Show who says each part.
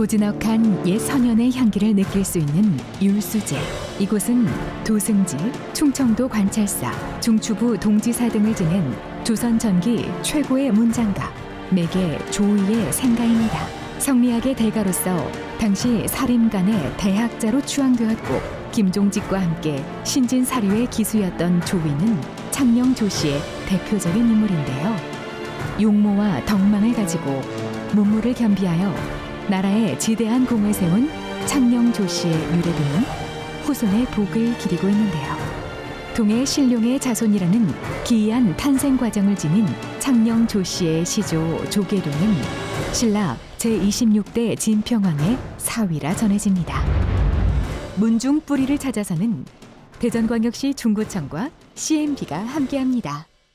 Speaker 1: 고즈넉한 옛 선연의 향기를 느낄 수 있는 율수제. 이곳은 도승지, 충청도 관찰사, 중추부 동지사 등을 지낸 조선 전기 최고의 문장가, 매개 조이의 생가입니다. 성리학의 대가로서 당시 사림간의 대학자로 추앙되었고 김종직과 함께 신진사류의 기수였던 조위는 창녕 조씨의 대표적인 인물인데요. 용모와 덕망을 가지고 문무를 겸비하여 나라에 지대한 공을 세운 창녕 조씨의 유래비는 후손의 복을 기리고 있는데요. 동해 신룡의 자손이라는 기이한 탄생 과정을 지닌 창녕 조씨의 시조 조계룡은 신라 제26대 진평왕의 사위라 전해집니다. 문중 뿌리를 찾아서는 대전광역시 중구청과 CMB가 함께합니다.